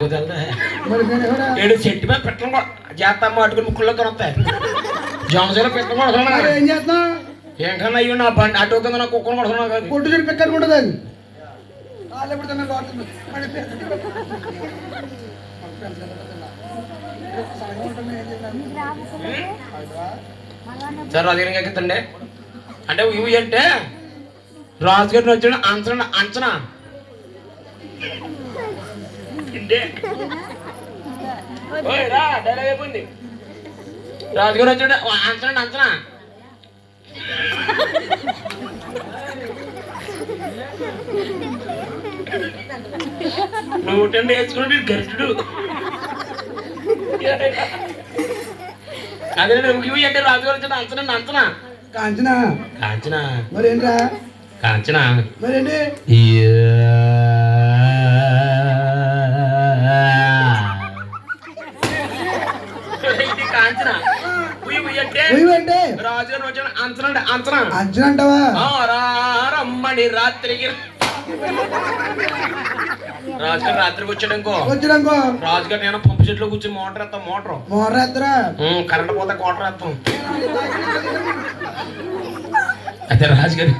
ఏడు చెట్టు మీద పెట్టడం కూడా చేస్తాము అటుకుని ముక్కుల్లో వస్తాయి జోమసీలో పెట్టడం కూడా ఏం చేస్తున్నా ఏం కన్నా అయ్యో నా బండి అటు కింద నా కుక్కను కొడుతున్నావు కాదు చెట్టు అది సరే అంటే ఇవి అంటే రాజుగారిని వచ్చాడు అంచనా అంచనా అయిపోయింది. రాజుగారు వచ్చాడు. అంచనా అంచనా. నువ్వు టెన్ వేసుకుని గరిటుడు అదే నువ్వు అంటే రాజుగారు వచ్చాడు అంచనా అంచనా. కాంచనా? కాంచనా. మరి ఏంట్రా కాంచనా మరి అంటే? రాజుగారు వచ్చాడు అంచనా అంచనా. అంచనా అంటావా? రమ్మని రాత్రికి రాజుగారు రాత్రికి వచ్చాడు ఇంకో. వచ్చాడనుకో రాజుగారు నేను పంపు చెట్లో కూర్చొని మోటార్ ఎత్తాం మోటార్. మోటార్ ఎత్తరా? కరెంట్ పోతే కోటర్ ఎత్తాం. అయితే రాజుగారు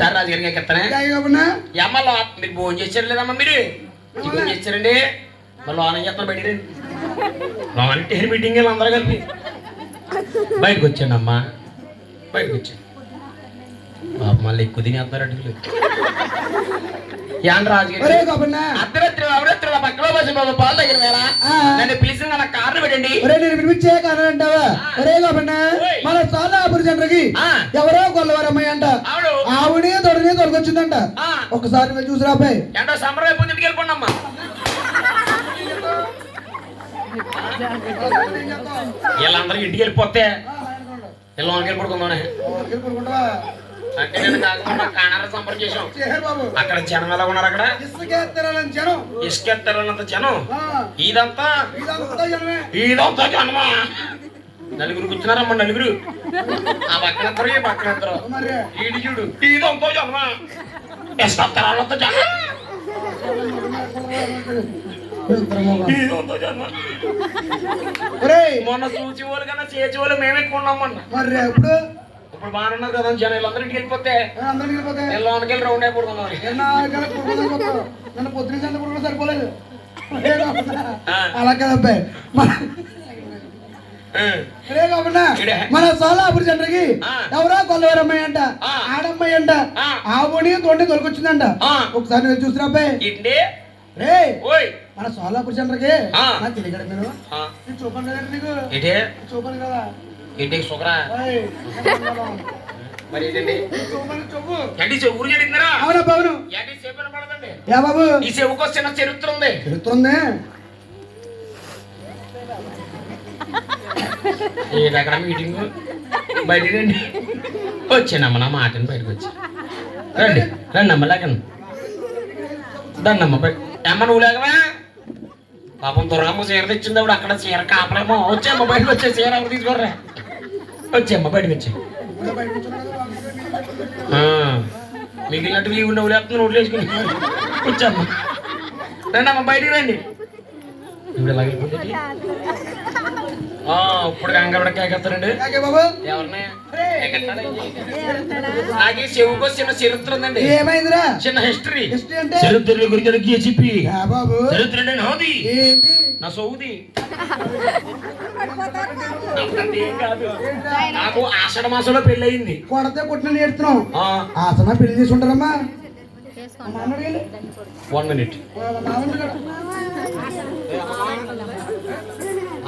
సార్ రాజుగారికి ఎక్కతానే? కాకుండా ఏమల్లో మీరు భోజనం చేశారు లేదమ్మా మీరు? టిఫిన్ చేశారండి? మరి లోన చేస్తున్నా బయట లోన మీటింగ్ అందరూ కలిపి? బయటకు వచ్చాను అమ్మా బయటకు వచ్చాను బాబు మళ్ళీ ఎక్కువ తినేస్తున్నారు యాన్ అర్ధరాత్రి అవరాత్రి బస్సు బాబు పాలు దగ్గర వేళ. ఆ. నన్ను పిలిచిన నా కార్లు పెట్టండి. ఒరే నేను కారణం అంటావా? ఒరే. మన సోలాపురి సెంటర్కి ఆ. ఎవరో కొల్లవారమ్మాయి అంట. ఆవిడు ఆవిడే తొడనే తొలగొచ్చిందంట. ఆ. ఒకసారి చూసి రాబాయ్ ఎంతో సమరం అయిపోయింది వెళ్ళిపోండి అమ్మా వీళ్ళందరూ ఇంటికి వెళ్ళిపోతే వీళ్ళు వంకెళ్ళి పడుకుందామని అంటే నేను కాకుండా కానార చేసాం బాబు అక్కడ జనం ఎలా ఉన్నారు అక్కడ? ఇసుకేస్తారని జనం. ఇసుకెత్తారన్నంత జనం ఆ, ఇదంతా ఇదంతా జనమా? నలుగురు కూర్చున్నారమ్మా నలుగురు? ఆ పక్కన ఈ పక్కన ఈడు చూడు ఇదంతా జనమా? ఇసుకెత్తరాలంత జనం జనం. మొన్న చూసి వాళ్ళు కన్నా చేసి వాళ్ళు మేము ఎక్కువ ఉన్నామన్న మరి ఎప్పుడు? ఇప్పుడు బాగానే ఉన్నారు కదా జనం వీళ్ళందరూ ఇంటికి వెళ్ళిపోతే. అందరికి వెళ్ళిపోతే? లోనికి వెళ్ళి రౌండ్ అయిపోతున్నాం నన్ను పొద్దున చంద కూడా సరిపోలేదు. అలా కదా అబ్బాయి మన- సోలాపురి ఆ. ఎవరో కొల్లవారమ్మాయి అంట. ఆడమ్మాయి అంట ఆ. ఆవుని తోండి దొరికొచ్చిందంట. ఒకసారి చూసిరా అబ్బాయి రే ఓయ్! మన సోలాపురి సెంటర్కి? ఆ. నాకు తెలియదు నేను చూపను కదండి నీకు. ఏంటి? చూపను కదా. ఏంటి మరి ఏంటండి? అవునా బాబును? సేపు వినపడదండి యా బాబు? ఈ చెవుకు చిన్న చరిత్ర ఉంది. అక్కడ మీటింగ్ బయటికి రండి. వచ్చానమ్మ నా మాటని బయటకు వచ్చి. రండి రండి అమ్మ లేకండి దండమ్మ బయట అమ్మ నువ్వు లేకవా పాపం దుర్గమ్మ చీర తెచ్చింది ఆవిడ అక్కడ చీర కాపలేమో. వచ్చేమ్మ బయటకు వచ్చే చీర ఎవరు తీసుకోర్రా? వచ్చే అమ్మ బయటకు వచ్చే. మిగిలినట్టు లీవ్ నువ్వు లేకపోతే నోట్లు వేసుకుని వచ్చామ్మ రండి అమ్మ బయటికి రండి. ఇప్పుడు ఎలా ఇప్పుడు యాకే బాబు. ఎవరిని? నాకు ఈ చెవుకో చిన్న చరిత్ర ఉందండి. ఏమైందిరా? చిన్న హిస్టరీ. హిస్టరీ అంటే? చరిత్ర గురించి అడిగి చెప్పి బాబు. చరిత్ర అంటే నాది. ఏంటి నా సౌది. నాకు ఆషాఢ మాసంలో పెళ్ళి అయింది కొడతే కొట్టిన నేర్చుతున్నాం ఆసన పెళ్ళి చేసి ఉంటారమ్మా వన్ మినిట్ చేసుకుంటారు చేసుకుంటారు తీసుకుంటారంట అయ్య, ఎవరు తీసుకుంటారా? పిల్లలు అమ్మటారు కదా అమ్మగా చేసుకుంటారు అబ్బాయి మరి మధ్యన ఆమెపోతారా ఎవరికి వదిలి ఇది దగ్గర ఉంటే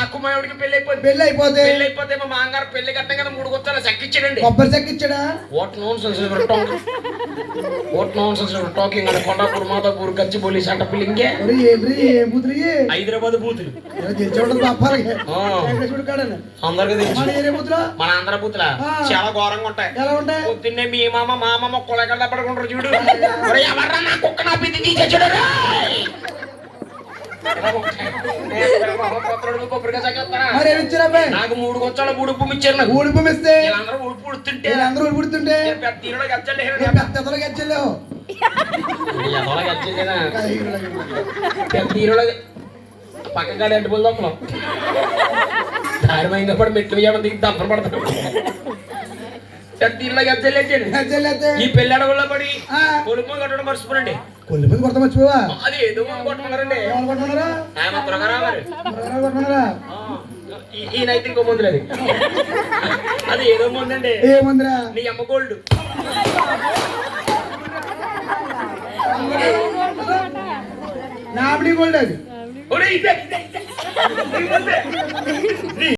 మా ఆవిడకి పెళ్ళి అయిపోయింది పెళ్ళి అయిపోతే పెళ్ళి అయిపోతే మా మాంగారు పెళ్ళి కట్టిన కదా మూడు కొత్తాలు చక్కిచ్చాడండి కొబ్బరి చెక్క ఇచ్చాడా what nonsense what nonsense talking అంటే కొండాపూర్ గచ్చిబౌలి ఏం కూతురి హైదరాబాద్ బూతులు. అందరికీ తెలుసు మన ఏరే కూతురా మన ఆంధ్ర బూతులు. చాలా ఘోరంగా ఉంటాయి. ఎలా ఉంటాయి? పొద్దున్నే మీ మామ మా మామ కుల ఎక్కడ పడుకుంటారు చూడు. ఒరేయ్, ఎవర్రా నా కుక్క నా పిద్ది రేయ్? ఇలా ఉంటాయి. నేను మా అమ్మ కొత్తరోడు కొబ్బరికాయ చక్కేస్తానా? మరి నాకు మూడు కొచ్చాలు ఉడుపు ఇచ్చారు నాకు. ఊడిపం ఇస్తే వీళ్ళందరూ ఉడుపు ఉడుతుంటే నేను పెద్ద హీరోలో గచ్చలేను నేను పెద్ద ఎంటి పోలు దొక్కలం మెట్లు వేయడం దిగి దప్పన పడతాడు పెద్ద ఈ అడవుల్లో పడి. కొడుకు కట్టడం మర్చిపోనండి. కొల్లి మంది కొడతా మర్చిపోవా అది ఏదో కొట్టుకున్నారండి. ఆమె త్వరగా మరి. త్వరగా కొట్టుకున్నారా? ఈయనైతే ఇంకో మందులు అది. అది ఏదో మందండి. ఏముందిరా నీ అమ్మ గోల్డ్. అది. ఇదే, ఇదే.